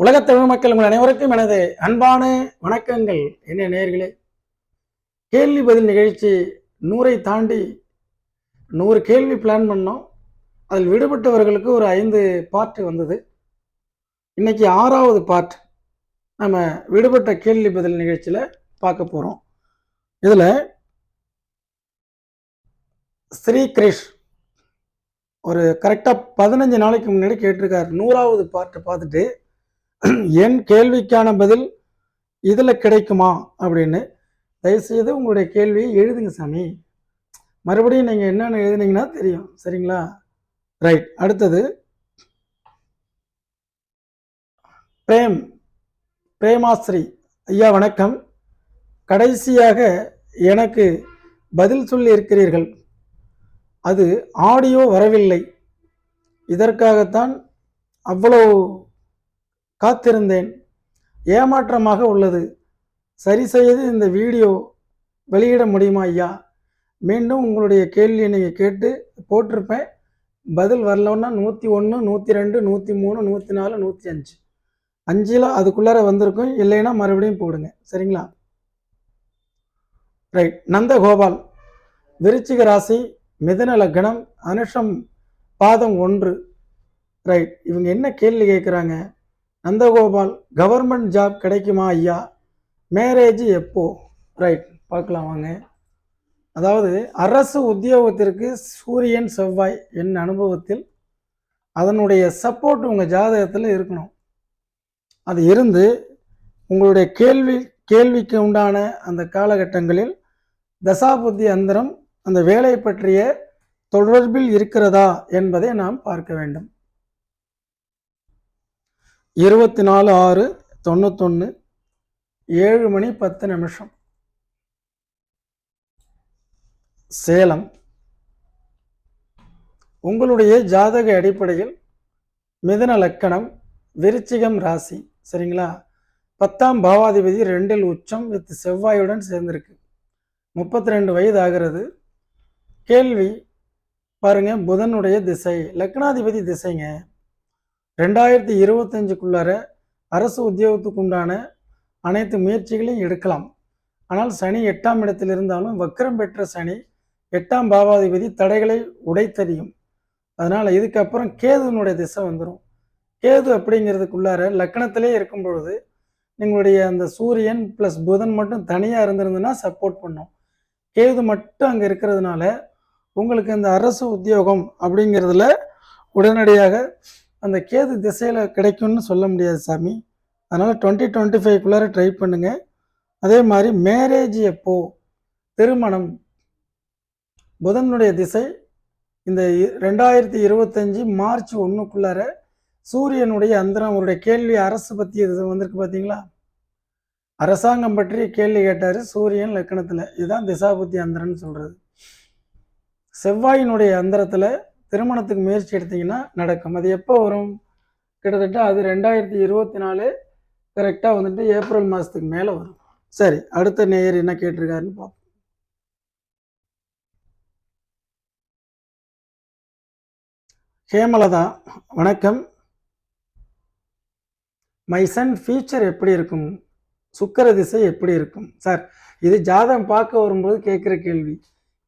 உலகத் தமிழ் மக்கள் உங்கள் அனைவருக்கும் எனது அன்பான வணக்கங்கள். என்ன நேர்களே கேள்வி பதில் நிகழ்ச்சி நூறை தாண்டி நூறு கேள்வி பிளான் பண்ணோம். அதில் விடுபட்டவர்களுக்கு ஒரு ஐந்து பார்ட் வந்தது. இன்னைக்கு ஆறாவது பார்ட் நம்ம விடுபட்ட கேள்வி பதில் நிகழ்ச்சியில் பார்க்க போகிறோம் இதில் ஸ்ரீ கிரிஷ் ஒரு கரெக்டாக பதினஞ்சு நாளைக்கு முன்னாடி கேட்டிருக்காரு. நூறாவது பார்ட்டை பார்த்துட்டு என் கேள்விக்கான பதில் இதில் கிடைக்குமா அப்படின்னு தயவுசெய்து உங்களுடைய கேள்வியை எழுதுங்க சாமி. மறுபடியும் நீங்கள் என்னென்ன எழுதுனீங்கன்னா தெரியும். சரிங்களா? ரைட் அடுத்தது. பிரேம். பிரேமாஸ்ரீ ஐயா வணக்கம். கடைசியாக எனக்கு பதில் சொல்லி இருக்கிறீர்கள். அது ஆடியோ வரவில்லை. இதற்காகத்தான் அவ்வளோ காத்திருந்தேன். ஏமாற்றமாக உள்ளது. சரி செய்து இந்த வீடியோ வெளியிட முடியுமா ஐயா? மீண்டும் உங்களுடைய கேள்வியை நீங்கள் கேட்டு போட்டிருப்பேன். பதில் வரலன்னா நூற்றி ஒன்று நூற்றி ரெண்டு நூற்றி மூணு நூற்றி நாலு நூற்றி அஞ்சு. அஞ்சில் அதுக்குள்ளார வந்திருக்கும். இல்லைன்னா மறுபடியும் போடுங்க. சரிங்களா? ரைட் நந்தகோபால். விருச்சிக ராசி மிதன லக்னம் அனுஷம் பாதம் ஒன்று. ரைட் இவங்க என்ன கேள்வி கேட்குறாங்க நந்தகோபால் கவர்மெண்ட் ஜாப் கிடைக்குமா ஐயா? மேரேஜ் எப்போ? ரைட் பார்க்கலாம் வாங்க. அதாவது அரசு உத்தியோகத்திற்கு சூரியன் செவ்வாய் என் அனுபவத்தில் அதனுடைய சப்போர்ட் உங்கள் ஜாதகத்தில் இருக்கணும். அது இருந்து உங்களுடைய கேள்வி கேள்விக்கு உண்டான அந்த காலகட்டங்களில் தசாபுத்தி அந்தரம் அந்த வேலை பற்றிய தொடர்பில் இருக்கிறதா என்பதை நாம் பார்க்க வேண்டும். இருபத்தி நாலு ஆறு தொண்ணூத்தொன்று ஏழு மணி பத்து நிமிஷம். சேலம். உங்களுடைய ஜாதக அடிப்படையில் மிதுன லக்கணம் விருச்சிகம் ராசி. சரிங்களா? பத்தாம் பாவாதிபதி ரெண்டில் உச்சம் வித் செவ்வாயுடன் சேர்ந்திருக்கு. முப்பத்தி ரெண்டு வயது ஆகிறது கேள்வி பாருங்கள் புதனுடைய திசை. லக்னாதிபதி திசைங்க. ரெண்டாயிரத்தி இருபத்தஞ்சுக்குள்ளார அரசு உத்தியோகத்துக்கு உண்டான அனைத்து முயற்சிகளையும் எடுக்கலாம். ஆனால் சனி எட்டாம் இடத்தில் இருந்தாலும் வக்கரம் பெற்ற சனி எட்டாம் பாவாதிபதி தடைகளை உடைத்தறியும். அதனால் இதுக்கப்புறம் கேதுனுடைய திசை வந்துடும் கேது அப்படிங்கிறதுக்குள்ளார லக்கணத்திலே இருக்கும் பொழுது நீங்களுடைய அந்த சூரியன் ப்ளஸ் புதன் மட்டும் தனியாக இருந்திருந்ததுன்னா சப்போர்ட் பண்ணும். கேது மட்டும் அங்கே இருக்கிறதுனால உங்களுக்கு இந்த அரசு உத்தியோகம் அப்படிங்கிறதுல உடனடியாக அந்த கேது திசையில் கிடைக்கும்னு சொல்ல முடியாது சாமி. அதனால் டுவெண்ட்டி டுவெண்ட்டி ஃபைவ்க்குள்ளார ட்ரை பண்ணுங்கள் அதே மாதிரி மேரேஜ் எப்போ திருமணம். புதனுடைய திசை. இந்த இ- ரெண்டாயிரத்தி இருபத்தஞ்சி மார்ச் ஒன்றுக்குள்ளார சூரியனுடைய அந்தரம். அவருடைய கேள்வி அரசு பற்றி இது வந்திருக்கு பார்த்தீங்களா அரசாங்கம் பற்றி கேள்வி கேட்டார் சூரியன் லக்கணத்தில். இதுதான் திசாபுத்தி அந்தரம்னு சொல்கிறது செவ்வாயினுடைய அந்தரத்தில் திருமணத்துக்கு முயற்சி எடுத்தீங்கன்னா நடக்கும். அது எப்போ வரும்? கிட்டத்தட்ட அது ரெண்டாயிரத்தி இருபத்தி நாலு கரெக்டாக வந்துட்டு ஏப்ரல் மாதத்துக்கு மேலே வரும். சரி அடுத்த நேயர் என்ன கேட்டிருக்காருன்னு பார்ப்போம் ஹேமலதா வணக்கம். மை சன் ஃபியூச்சர் எப்படி இருக்கும்? சுக்கர திசை எப்படி இருக்கும்? சார் இது ஜாதகம் பார்க்க வரும்போது கேட்குற கேள்வி.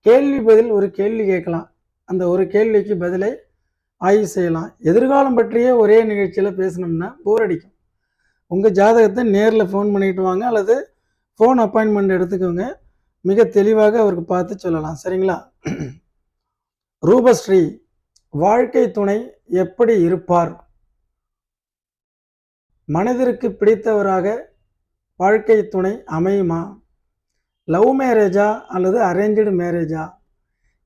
கேள்வி பதில் ஒரு கேள்வி கேட்கலாம். அந்த ஒரு கேள்விக்கு பதிலை ஆய்வு செய்யலாம். எதிர்காலம் பற்றியே ஒரே நிகழ்ச்சியில் பேசணும்னா போர் அடிக்கும். உங்கள் ஜாதகத்தை நேரில் ஃபோன் பண்ணிட்டு வாங்க அல்லது ஃபோன் அப்பாயின்மெண்ட் எடுத்துக்கோங்க. மிக தெளிவாக அவருக்கு பார்த்து சொல்லலாம். சரிங்களா? ரூபஸ்ரீ வாழ்க்கை துணை எப்படி இருப்பார்? மனதிற்கு பிடித்தவராக வாழ்க்கை துணை அமையுமா? லவ் மேரேஜா அல்லது அரேஞ்சு மேரேஜா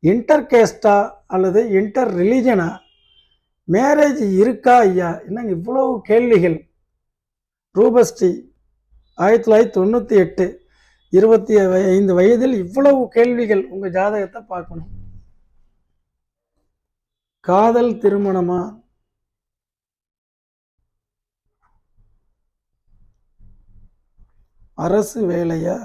இன்டர்கேஸ்டா அல்லது இன்டர் ரிலீஜனா மேரேஜ் இருக்கா ஐயா? என்னங்க இவ்வளவு கேள்விகள்? ரூபஸ்ரீ ஆயிரத்தி தொள்ளாயிரத்தி தொண்ணூற்றி எட்டு இருபத்தி ஐந்து வயதில் இவ்வளவு கேள்விகள் உங்கள் ஜாதகத்தை பார்க்கணும். காதல் திருமணமா? அரசு வேலையா?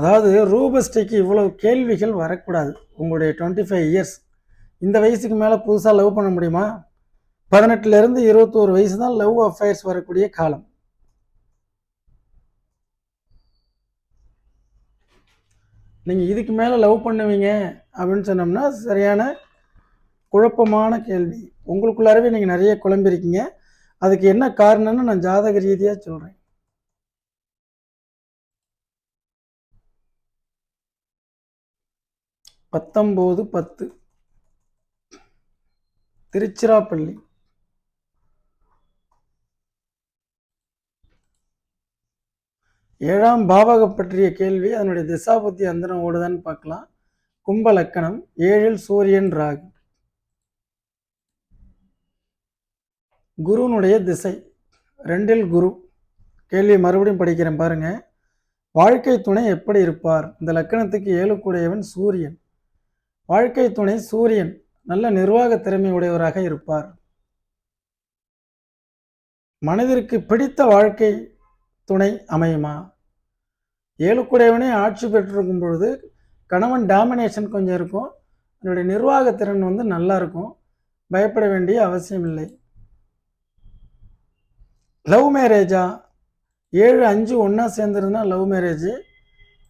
அதாவது ரூபஸ்டிக்கு இவ்வளவு கேள்விகள் வரக்கூடாது. உங்களுடைய டுவெண்ட்டி ஃபைவ் இயர்ஸ் இந்த வயசுக்கு மேலே புதுசாக லவ் பண்ண முடியுமா? பதினெட்டுலேருந்து இருபத்தோரு வயசு தான் லவ் அஃபேர்ஸ் வரக்கூடிய காலம். நீங்கள் இதுக்கு மேலே லவ் பண்ணுவீங்க அப்படின்னு சொன்னோம்னா சரியான குழப்பமான கேள்வி. உங்களுக்குள்ளாரவே நீங்கள் நிறைய குழம்பிருக்கீங்க. அதுக்கு என்ன காரணம்னு நான் ஜாதக ரீதியாக சொல்கிறேன் பத்தொம்போது பத்து. திருச்சிராப்பள்ளி. ஏழாம் பாவக பற்றிய கேள்வி. அதனுடைய திசாபுத்தி அந்தரம் ஓடுதான்னு பார்க்கலாம். கும்ப லக்கணம் ஏழில் சூரியன் ராகு. குருனுடைய திசை. ரெண்டில் குரு. கேள்வி மறுபடியும் படிக்கிறேன் பாருங்க. வாழ்க்கை துணை எப்படி இருப்பார்? இந்த லக்கணத்துக்கு ஏழுக்குடையவன் சூரியன். வாழ்க்கை துணை சூரியன் நல்ல நிர்வாக திறமை உடையவராக இருப்பார். மனதிற்கு பிடித்த வாழ்க்கை துணை அமையுமா? ஏழுக்குடையவனே ஆட்சி பெற்றிருக்கும் பொழுது கணவன் டாமினேஷன் கொஞ்சம் இருக்கும். அதனுடைய நிர்வாகத்திறன் வந்து நல்லா இருக்கும். பயப்பட வேண்டிய அவசியம் இல்லை. லவ் மேரேஜா ஏழு அஞ்சு ஒன்றா சேர்ந்துருந்தா லவ் மேரேஜ்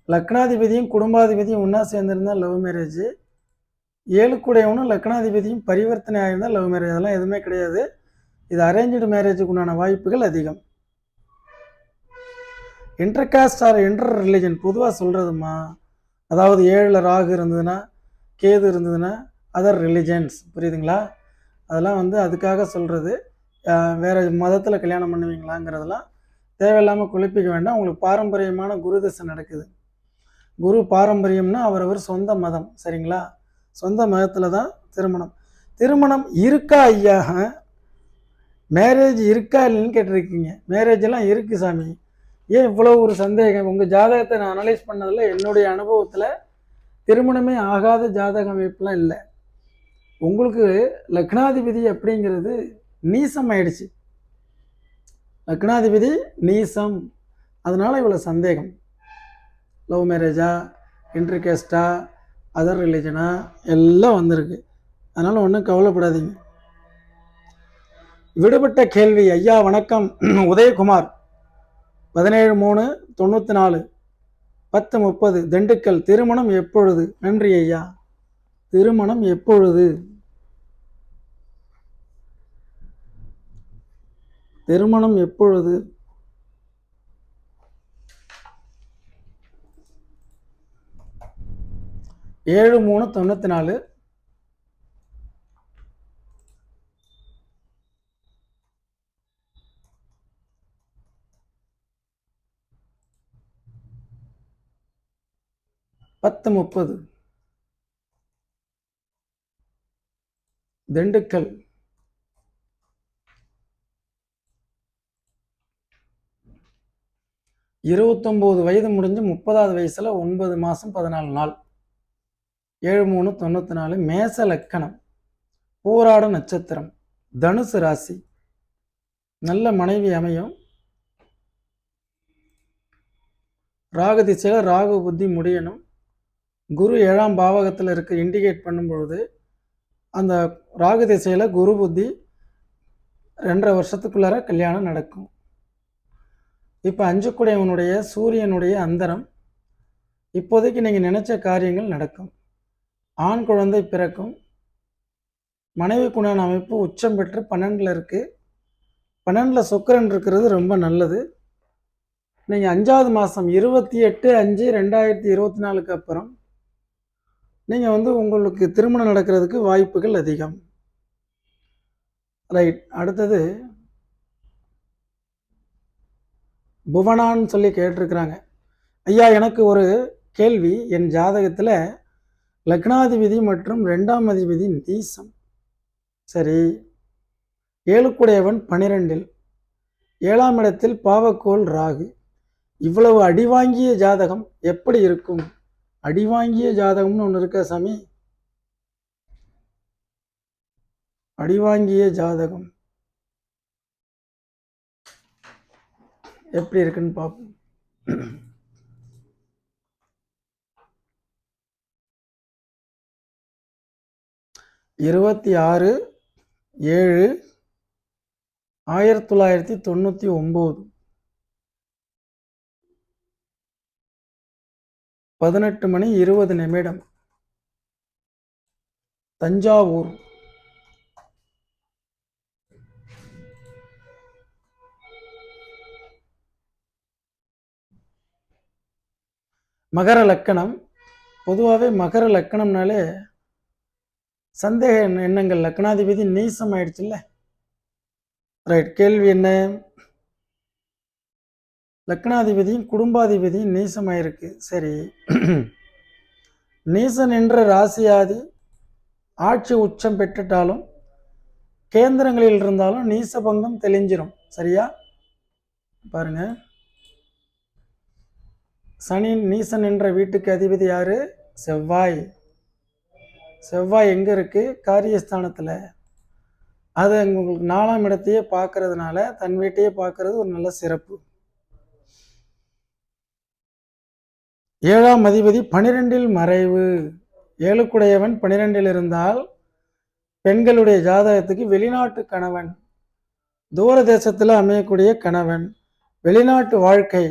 லக்னாதிபதியும் குடும்பாதிபதியும் ஒன்றா சேர்ந்துருந்தா லவ் மேரேஜ் ஏழுக்குடையவனும் லக்னாதிபதியும் பரிவர்த்தனை ஆகியிருந்தால் லவ் மேரேஜ் அதெல்லாம் எதுவுமே கிடையாது. இது அரேஞ்சு மேரேஜுக்கு உண்டான வாய்ப்புகள் அதிகம். இன்டர்காஸ்ட் ஆர் இன்டர் ரிலிஜன் பொதுவாக சொல்கிறதுமா அதாவது ஏழில் ராகு இருந்ததுன்னா கேது இருந்ததுன்னா அதர் ரிலிஜன்ஸ் புரியுதுங்களா? அதெல்லாம் வந்து அதுக்காக சொல்கிறது வேறு மதத்தில் கல்யாணம் பண்ணுவீங்களாங்கிறதெல்லாம் தேவையில்லாமல் குழப்பிக்க வேண்டாம். உங்களுக்கு பாரம்பரியமான குரு தசை நடக்குது. குரு பாரம்பரியம்னா அவரவர் சொந்த மதம். சரிங்களா? சொந்த மதத்தில் தான் திருமணம். திருமணம் இருக்கா ஐயாக மேரேஜ் இருக்கா இல்லைன்னு கேட்டிருக்கீங்க. மேரேஜ் எல்லாம் இருக்குது சாமி. ஏன் இவ்வளோ ஒரு சந்தேகம்? உங்கள் ஜாதகத்தை நான் அனலைஸ் பண்ணதில் என்னுடைய அனுபவத்தில் திருமணமே ஆகாத ஜாதக அமைப்புலாம் இல்லை. உங்களுக்கு லக்னாதிபதி அப்படிங்கிறது நீசம் ஆயிடுச்சு. லக்னாதிபதி நீசம். அதனால் இவ்வளோ சந்தேகம். லவ் மேரேஜா இன்டர்கேஸ்டா அதர் ரிலீஜனாக எல்லாம் வந்திருக்கு. அதனால் ஒன்றும் கவலைப்படாதீங்க. விடுபட்ட கேள்வி ஐயா வணக்கம். உதயகுமார். பதினேழு மூணு தொண்ணூற்றி நாலு பத்து முப்பது. திண்டுக்கல் திருமணம் எப்பொழுது? நன்றி ஐயா. திருமணம் எப்பொழுது? திருமணம் எப்பொழுது? ஏழு மூணு தொண்ணூற்றி நாலு. பத்து முப்பது. திண்டுக்கல். இருபத்தொம்போது வயது முடிஞ்சு முப்பதாவது வயசில் ஒன்பது மாதம் பதினாலு நாள். ஏழு மூணு தொண்ணூற்றி நாலு மேச லக்கணம். போராட நட்சத்திரம். தனுசு ராசி. நல்ல மனைவி அமையும். ராகு திசையில் ராகு புத்தி முடியணும். குரு ஏழாம் பாவகத்தில் இருக்க இண்டிகேட் பண்ணும்பொழுது அந்த ராகு திசையில் குரு புத்தி ரெண்டரை வருஷத்துக்குள்ளார கல்யாணம் நடக்கும். இப்போ அஞ்சுக்குடையவனுடைய சூரியனுடைய அந்தரம் இப்போதைக்கு நீங்கள் நினச்ச காரியங்கள் நடக்கும். ஆண் குழந்தை பிறக்கும். மனைவி அமைப்பு உச்சம் பெற்று பன்னெண்டில் இருக்குது பன்னெண்டில் சுக்கரன் இருக்கிறது ரொம்ப நல்லது. நீங்கள் அஞ்சாவது மாதம் இருபத்தி எட்டு அஞ்சு ரெண்டாயிரத்தி இருபத்தி நாலுக்கு அப்புறம் நீங்கள் வந்து உங்களுக்கு திருமணம் நடக்கிறதுக்கு வாய்ப்புகள் அதிகம். ரைட் அடுத்தது புவனான்னு சொல்லி கேட்டிருக்கிறாங்க. ஐயா எனக்கு ஒரு கேள்வி. என் ஜாதகத்தில் லக்னாதிபதி மற்றும் ரெண்டாம் அதிபதி நீசம். சரி. ஏழுக்குடையவன் பனிரெண்டில். ஏழாம் இடத்தில் பாவக்கோள் ராகு. இவ்வளவு அடிவாங்கிய ஜாதகம் எப்படி இருக்கும்? அடிவாங்கிய ஜாதகம்னு ஒன்று இருக்கா சாமி? அடிவாங்கிய ஜாதகம். எப்படி இருக்குன்னு பார்ப்போம் இருபத்தி ஆறு ஏழு ஆயிரத்தி தொள்ளாயிரத்தி தொண்ணூற்றி ஒம்பது. பதினெட்டு மணி இருபது நிமிடம். தஞ்சாவூர். மகர லக்கணம். பொதுவாகவே மகர லக்கணம்னாலே சந்தேக எண்ணங்கள் லக்னாதிபதி நீசம் ஆயிடுச்சுல்ல? ரைட் கேள்வி என்ன? லக்னாதிபதியும் குடும்பாதிபதியும் நீசமாயிருக்கு சரி. நீசன் என்ற ராசியாதி ஆட்சி உச்சம் பெற்றுட்டாலும் கேந்திரங்களில் இருந்தாலும் நீச பங்கம் தெளிஞ்சிரும். சரியா? பாருங்க. சனி நீசன் என்ற வீட்டுக்கு அதிபதி யாரு? செவ்வாய். செவ்வாய் எங்கே இருக்குது காரியஸ்தானத்தில். அது உங்களுக்கு நாலாம் இடத்தையே பார்க்கறதுனால தன் வீட்டையே பார்க்கறது ஒரு நல்ல சிறப்பு. ஏழாம் அதிபதி பனிரெண்டில் மறைவு. ஏழுக்குடையவன் பனிரெண்டில் இருந்தால் பெண்களுடைய ஜாதகத்துக்கு வெளிநாட்டு கணவன் தூர தேசத்தில் அமையக்கூடிய கணவன் வெளிநாட்டு வாழ்க்கை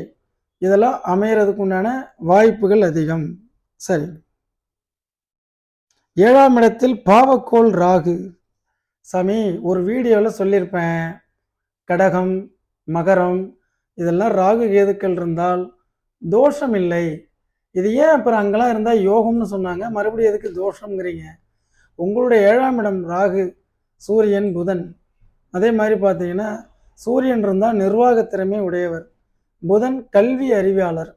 இதெல்லாம் அமையறதுக்கு உண்டான வாய்ப்புகள் அதிகம். சரி. ஏழாம் இடத்தில் பாவக்கோள் ராகு. சாமி ஒரு வீடியோவில் சொல்லியிருப்பேன் கடகம் மகரம் இதெல்லாம் ராகு கேதுக்கள் இருந்தால் தோஷம் இல்லை. இது ஏன் அப்புறம் அங்கெல்லாம் இருந்தால் யோகம்னு சொன்னாங்க. மறுபடியும் எதுக்கு தோஷங்கிறீங்க உங்களுடைய ஏழாம் இடம் ராகு சூரியன் புதன். அதே மாதிரி பார்த்தீங்கன்னா சூரியன் இருந்தால் நிர்வாகத்திறமை உடையவர். புதன் கல்வி அறிவியாளர்.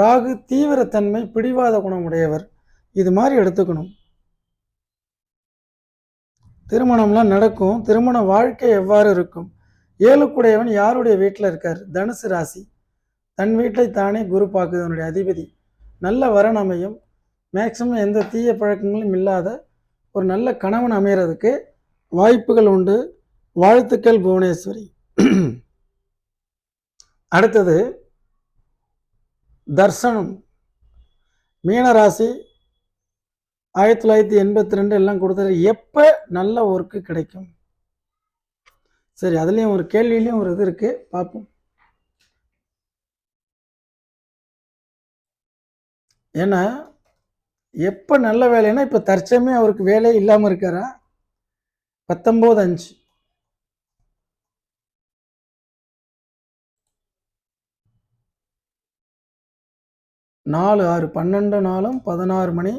ராகு தீவிரத்தன்மை பிடிவாத குணம் உடையவர். இது மாதிரி எடுத்துக்கணும். திருமணம்லாம் நடக்கும். திருமண வாழ்க்கை எவ்வாறு இருக்கும்? ஏழுக்குடையவன் யாருடைய வீட்டில் இருக்கார்? தனுசு ராசி. தன் வீட்டை தானே குரு பார்க்குது அதிபதி. நல்ல வரன் அமையும். மேக்சிமம் எந்த தீய பழக்கங்களும் இல்லாத ஒரு நல்ல கணவன் அமைகிறதுக்கு வாய்ப்புகள் உண்டு. வாழ்த்துக்கள் புவனேஸ்வரி. அடுத்தது தர்சனம். மீனராசி ஆயிரத்தி தொள்ளாயிரத்தி எண்பத்தி ரெண்டு எல்லாம் கொடுத்தாரு எப்போ நல்ல ஒர்க்கு கிடைக்கும்? சரி அதுலேயும் ஒரு கேள்வியிலையும் ஒரு இது இருக்கு. பார்ப்போம். ஏன்னா எப்போ நல்ல வேலைன்னா இப்போ தற்சமே அவருக்கு வேலை இல்லாமல் இருக்காரா? பத்தொம்போது அஞ்சு. நாலு ஆறு பன்னெண்டு நாளும் பதினாறு மணி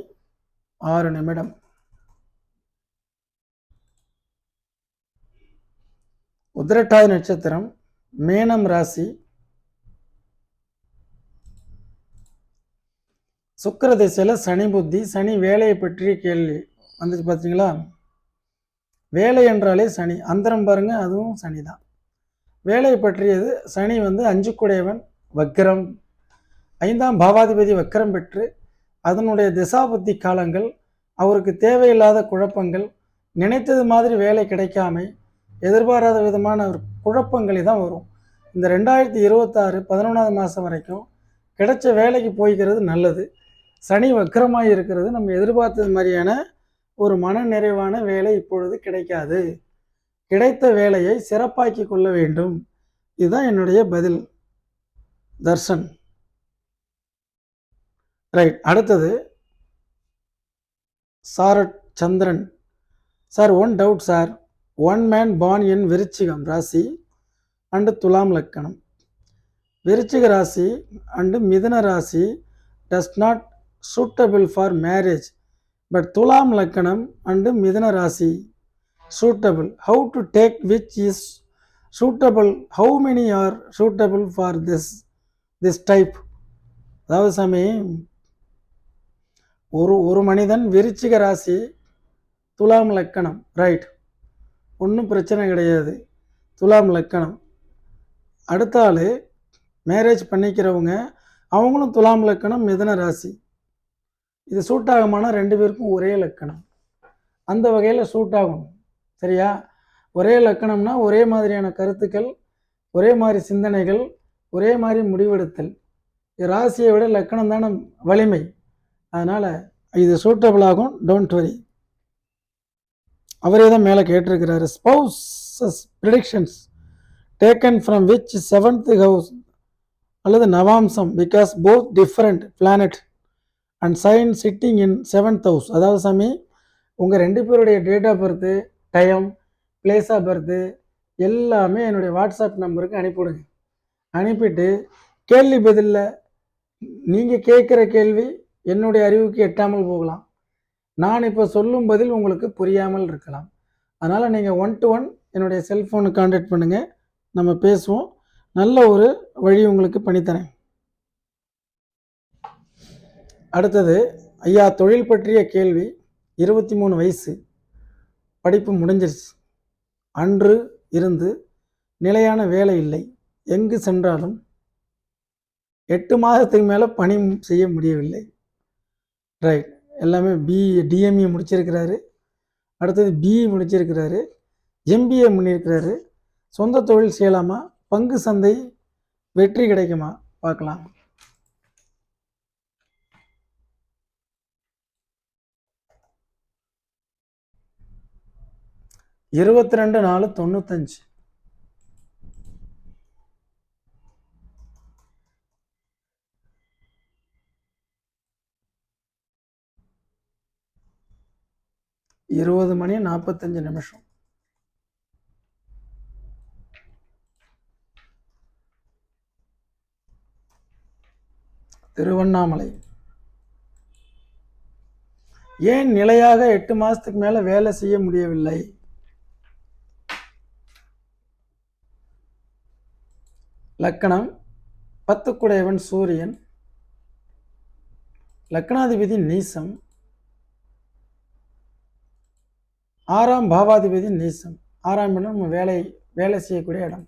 ஆறு நிமிடம். உதிரட்டாதி நட்சத்திரம் மேனம் ராசி சுக்கர திசையில் சனி புத்தி சனி வேலையை பற்றி கேள்வி. வந்துச்சு பார்த்தீங்களா வேலை என்றாலே சனி. அந்தரம் பாருங்கள் அதுவும் சனி தான் வேலையை பற்றியது சனி வந்து அஞ்சுக்குடையவன் வக்கிரம் ஐந்தாம் பாவாதிபதி வக்கரம் பெற்று அதனுடைய திசாபுத்தி காலங்கள் அவருக்கு தேவையில்லாத குழப்பங்கள் நினைத்தது மாதிரி வேலை கிடைக்காமை எதிர்பாராத விதமான ஒரு குழப்பங்களே தான் வரும். இந்த ரெண்டாயிரத்தி இருபத்தாறு பதினொன்றாவது மாதம் வரைக்கும் கிடைச்ச வேலைக்கு போய்க்கிறது நல்லது. சனி வக்கரமாக இருக்கிறது. நம்ம எதிர்பார்த்தது மாதிரியான ஒரு மன நிறைவான வேலை இப்பொழுது கிடைக்காது. கிடைத்த வேலையை சிறப்பாக்கி கொள்ள வேண்டும். இதுதான் என்னுடைய பதில். தர்ஷன். ரைட் அடுத்தது Sarath Chandran sir one doubt sir one man born என் விருச்சிகம் ராசி அண்டு துலாம் லக்கணம். விருச்சிக ராசி அண்டு மிதுன ராசி does not suitable for marriage but துலாம் லக்கணம் அண்டு மிதுன ராசி suitable how to take which is suitable how many are suitable for this this type அதாவது சாமி ஒரு ஒரு மனிதன் விருச்சிக ராசி துலாம் லக்கணம் ரைட் ஒன்றும் பிரச்சனை கிடையாது. துலாம் லக்கணம். அடுத்த ஆள் மேரேஜ் பண்ணிக்கிறவங்க அவங்களும் துலாம் லக்கணம் மிதன ராசி. இது சூட் ஆகுமானா ரெண்டு பேருக்கும் ஒரே லக்கணம். அந்த வகையில் சூட் ஆகும் சரியா? ஒரே லக்கணம்னா ஒரே மாதிரியான கருத்துக்கள் ஒரே மாதிரி சிந்தனைகள் ஒரே மாதிரி முடிவெடுத்தல். இது ராசியை விட லக்கணம் தானே வலிமை. அதனால் இது சூட்டபிள் ஆகும் டோன்ட் வரி அவரே தான் மேலே கேட்டிருக்கிறாரு. Spouses predictions taken from which seventh house அல்லது நவாம்சம் because both different planet and sign sitting in seventh house அதாவது சாமி உங்கள் ரெண்டு பேருடைய date of birth time place of birth எல்லாமே என்னுடைய வாட்ஸ்அப் நம்பருக்கு அனுப்பிவிடுங்க. அனுப்பிட்டு கேள்வி பதிலில் நீங்கள் கேட்குற கேள்வி என்னுடைய அறிவுக்கு எட்டாமல் போகலாம். நான் இப்போ சொல்லும் பதில் உங்களுக்கு புரியாமல் இருக்கலாம். அதனால் நீங்கள் ஒன் டு ஒன் என்னுடைய செல்ஃபோனுக்கு காண்டாக்ட் பண்ணுங்கள் நம்ம பேசுவோம். நல்ல ஒரு வழி உங்களுக்கு பண்ணித்தரேன். அடுத்தது ஐயா தொழில் பற்றிய கேள்வி. இருபத்தி மூணு வயசு. படிப்பு முடிஞ்சிருச்சு. அன்று இருந்து நிலையான வேலை இல்லை. எங்கு சென்றாலும் எட்டு மாதத்துக்கு மேலே பணி செய்ய முடியவில்லை. ரைட் எல்லாமே பி டிஎம்இ முடிச்சிருக்கிறாரு. அடுத்தது பிஇ முடிச்சிருக்கிறாரு. எம்பிஏ பண்ணியிருக்கிறாரு சொந்த தொழில் செய்யலாமா? பங்கு சந்தை வெற்றி கிடைக்குமா? பார்க்கலாம். இருபத்தி ரெண்டு நாலு தொண்ணூத்தஞ்சு. இருபது மணி நாற்பத்தஞ்சு நிமிஷம். திருவண்ணாமலை. ஏன் நிலையாக எட்டு மாதத்துக்கு மேலே வேலை செய்ய முடியவில்லை? லக்கணம் பத்துக்குடையவன் சூரியன். லக்னாதிபதி நீசம். ஆறாம் பாவாதிபதி நீசம். ஆறாம் இடம் நம்ம வேலை வேலை செய்யக்கூடிய இடம்.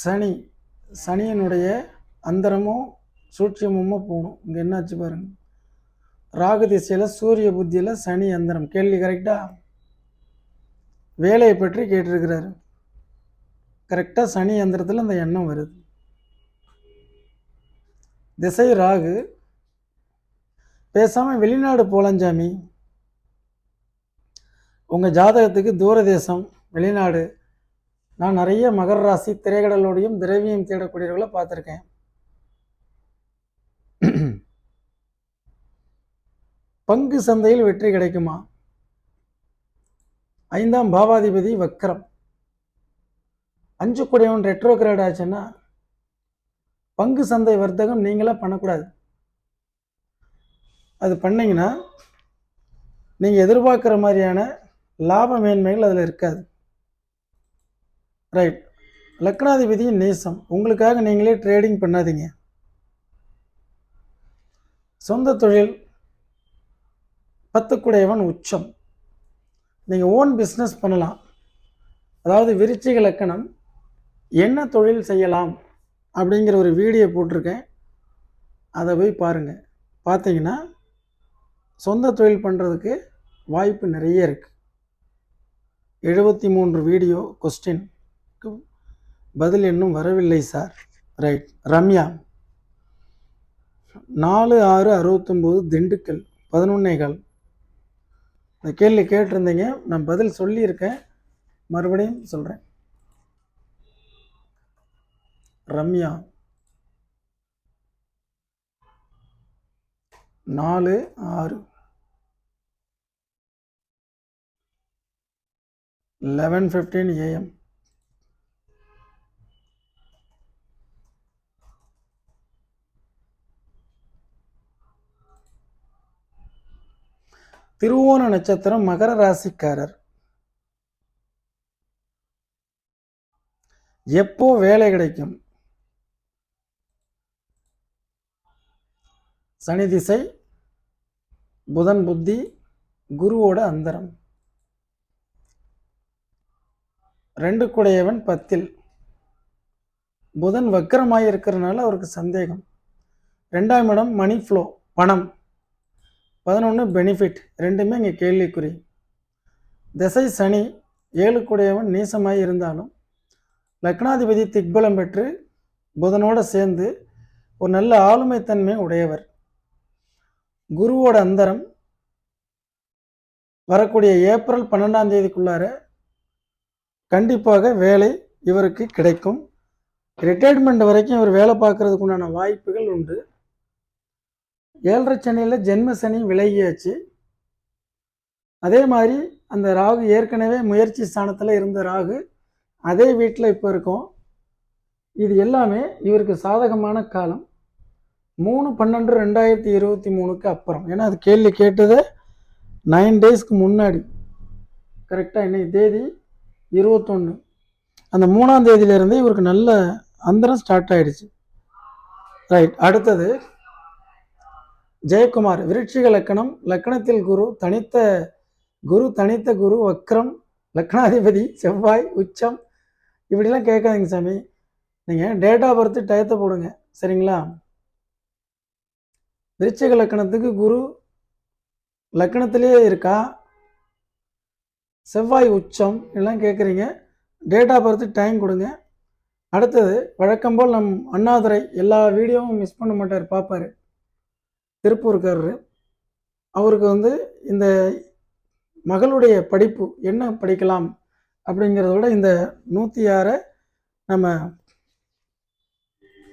சனி. சனியினுடைய அந்தரமும் சூட்சியமும் போகணும். இங்கே என்னாச்சு பாருங்க. ராகு திசையில் சூரிய புத்தியில் சனி அந்தரம். கேள்வி கரெக்டா வேலையை பற்றி கேட்டிருக்கிறாரு. கரெக்டாக சனி அந்தரத்தில் அந்த எண்ணம் வருது. திசை ராகு பேசாமல் வெளிநாடு போலஞ்சாமி உங்கள் ஜாதகத்துக்கு தூரதேசம் வெளிநாடு. நான் நிறைய மகர ராசி திரைக்கடலோடையும் திரவியம் தேடக்கூடியவர்களை பார்த்துருக்கேன். பங்கு சந்தையில் வெற்றி கிடைக்குமா? ஐந்தாம் பாவாதிபதி வக்கரம் அஞ்சு கூடையவன் ரெட்ரோ கிரேட் ஆச்சுன்னா பங்கு சந்தை வர்த்தகம் நீங்களாக பண்ணக்கூடாது. அது பண்ணிங்கன்னா நீங்கள் எதிர்பார்க்குற மாதிரியான லாப மேன்மைகள் அதில் இருக்காது. ரைட் லக்னாதிபதியின் நேசம். உங்களுக்காக நீங்களே ட்ரேடிங் பண்ணாதீங்க. சொந்த தொழில் பத்துக்குடையவன் உச்சம். நீங்கள் ஓன் பிஸ்னஸ் பண்ணலாம். அதாவது விருச்சிக லக்கணம் என்ன தொழில் செய்யலாம் அப்படிங்கிற ஒரு வீடியோ போட்டிருக்கேன். அதை போய் பாருங்கள் பார்த்தீங்கன்னா சொந்த தொழில் பண்ணுறதுக்கு வாய்ப்பு நிறைய இருக்குது எழுபத்தி மூன்று வீடியோ கொஸ்டின்க்கு பதில் இன்னும் வரவில்லை சார் ரைட் ரம்யா. நாலு ஆறு அறுபத்தொம்போது திண்டுக்கல் பதினொன்னேகால். இந்த கேள்வி கேட்டிருந்தீங்க நான் பதில் சொல்லியிருக்கேன். மறுபடியும் சொல்கிறேன் ரம்யா. நாலு ஆறு. லெவன் ஃபிஃப்டீன் ஏஎம் திருவோண நட்சத்திரம் மகர ராசிக்காரர். எப்போ வேலை கிடைக்கும்? சனி திசை புதன் புத்தி குருவோட அந்தரம். ரெண்டு குடையவன் பத்தில். புதன் வக்கரமாக இருக்கிறனால அவருக்கு சந்தேகம். ரெண்டாம் இடம் மணி ஃப்ளோ பணம். பதினொன்று பெனிஃபிட் ரெண்டுமே இங்கே கேள்விக்குறி. திசை சனி ஏழு குடையவன் நீசமாய் இருந்தாலும் லக்னாதிபதி திக்பலம் பெற்று புதனோடு சேர்ந்து ஒரு நல்ல ஆளுமைத்தன்மை உடையவர். குருவோட அந்தரம் வரக்கூடிய ஏப்ரல் பன்னெண்டாம் தேதிக்குள்ளார கண்டிப்பாக வேலை இவருக்கு கிடைக்கும். ரிட்டையர்மெண்ட் வரைக்கும் இவர் வேலை பார்க்கறதுக்கு உண்டான வாய்ப்புகள் உண்டு. ஏழரை சனியில் ஜென்ம சனி விலகியாச்சு. அதே மாதிரி அந்த ராகு ஏற்கனவே முயற்சி ஸ்தானத்தில் இருந்த ராகு அதே வீட்டில் இப்போ இருக்கும். இது எல்லாமே இவருக்கு சாதகமான காலம். மூணு பன்னெண்டு ரெண்டாயிரத்தி இருபத்தி மூணுக்கு அப்புறம். ஏன்னா அது கேள்வி கேட்டது நைன் டேஸ்க்கு முன்னாடி. கரெக்டாக இன்னைக்கு தேதி இருபத்தொன்று அந்த மூணாம் தேதியிலேருந்து இவருக்கு நல்ல அந்தரம் ஸ்டார்ட் ஆயிடுச்சு. ரைட் அடுத்தது ஜெயக்குமார் விருட்சிக லக்கணம் லக்கணத்தில் குரு தனித்த குரு தனித்த குரு வக்ரம் லக்னாதிபதி செவ்வாய் உச்சம். இப்படிலாம் கேட்காதீங்க சாமி. நீங்கள் டேட் ஆஃப் பர்த் டயத்தை போடுங்க. சரிங்களா? விருச்சிக லக்கணத்துக்கு குரு லக்கணத்திலேயே இருக்கா? செவ்வாய் உச்சம் எல்லாம் கேட்குறீங்க டேட் ஆஃப் பர்த் டைம் கொடுங்க. அடுத்தது வழக்கம் போல் நம் அண்ணாதுரை எல்லா வீடியோவும் மிஸ் பண்ண மாட்டார் பார்ப்பார் திருப்பூர்காரரு. அவருக்கு வந்து இந்த மகளுடைய படிப்பு என்ன படிக்கலாம் அப்படிங்கிறத விட இந்த நூற்றி ஆறை நம்ம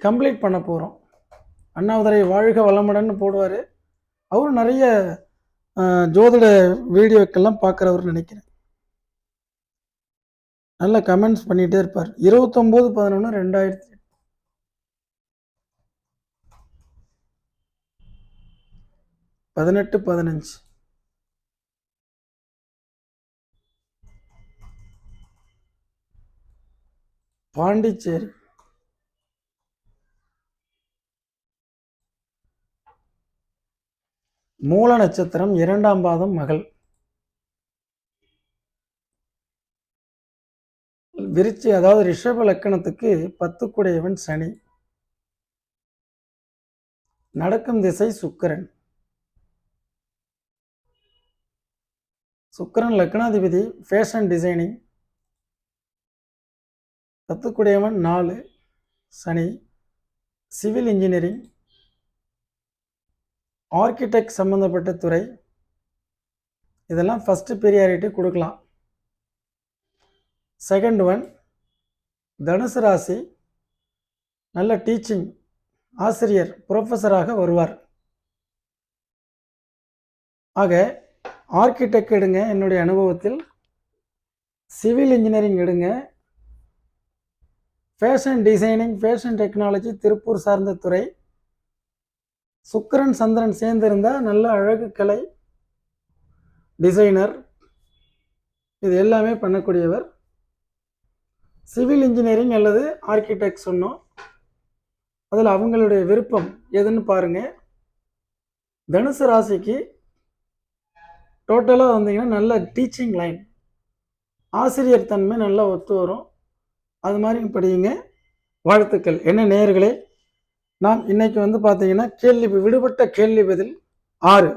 கம்ப்ளீட் பண்ண போகிறோம் அண்ணாதுரை வாழ்க வளமுடன்னு போடுவார். அவரும் நிறைய ஜோதிட வீடியோக்கெல்லாம் பார்க்குறவர் நினைக்கிறேன். நல்ல கமெண்ட்ஸ் பண்ணிகிட்டே இருப்பார். இருபத்தொம்போது பதினொன்று ரெண்டாயிரத்தி பதினெட்டு பதினஞ்சு. பாண்டிச்சேரி. மூல நட்சத்திரம் இரண்டாம் பாதம் மகள். விருச்சி அதாவது ரிஷப லக்கணத்துக்கு பத்துக்குடையவன் சனி. நடக்கும் திசை சுக்கிரன். சுக்கிரன் லக்னாதிபதி ஃபேஷன் டிசைனிங் பத்துக்குடையவன் நாலு சனி. சிவில் இன்ஜினியரிங் ஆர்கிடெக்ட் சம்மந்தப்பட்ட துறை. இதெல்லாம் ஃபஸ்ட்டு பெரியாரிட்டி கொடுக்கலாம். செகண்ட் ஒன் தனுசு ராசி. நல்ல டீச்சிங் ஆசிரியர் ப்ரொஃபஸராக வருவார். ஆக ஆர்கிடெக்ட் எடுங்க என்னுடைய அனுபவத்தில். சிவில் இன்ஜினியரிங் எடுங்க. Fashion designing fashion technology Tiruppur சார்ந்த துறை. சுக்கரன் சந்திரன் சேர்ந்திருந்தால் நல்ல அழகு கலை டிசைனர் இது எல்லாமே பண்ணக்கூடியவர். சிவில் இன்ஜினியரிங் அல்லது ஆர்கிடெக்ட் சொன்னோம். அதில் அவங்களுடைய விருப்பம் எதுன்னு பாருங்கள் தனுசு ராசிக்கு டோட்டலாக வந்தீங்கன்னா நல்ல டீச்சிங் லைன் ஆசிரியர் தன்மை நல்லா ஒத்து வரும். அது மாதிரி படியுங்க. வாழ்த்துக்கள். என்ன நேர்களே நாம் இன்னைக்கு வந்து பார்த்தீங்கன்னா கேள்வி விடுபட்ட கேள்வி பதில் ஆறு.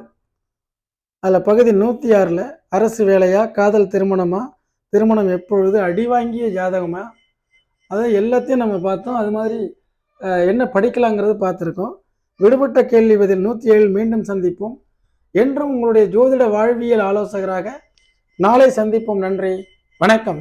அதில் பகுதி நூற்றி ஆறில் அரசு வேலையா காதல் திருமணமா திருமணம் எப்பொழுது அடி வாங்கிய ஜாதகமா? அதை எல்லாத்தையும் நம்ம பார்த்தோம். அது மாதிரி என்ன படிக்கலாங்கிறது பார்த்துருக்கோம். விடுபட்ட கேள்வி பதில் நூற்றி ஏழில் மீண்டும் சந்திப்போம். என்றும் உங்களுடைய ஜோதிட வாழ்வியல் ஆலோசகராக நாளை சந்திப்போம். நன்றி. வணக்கம்.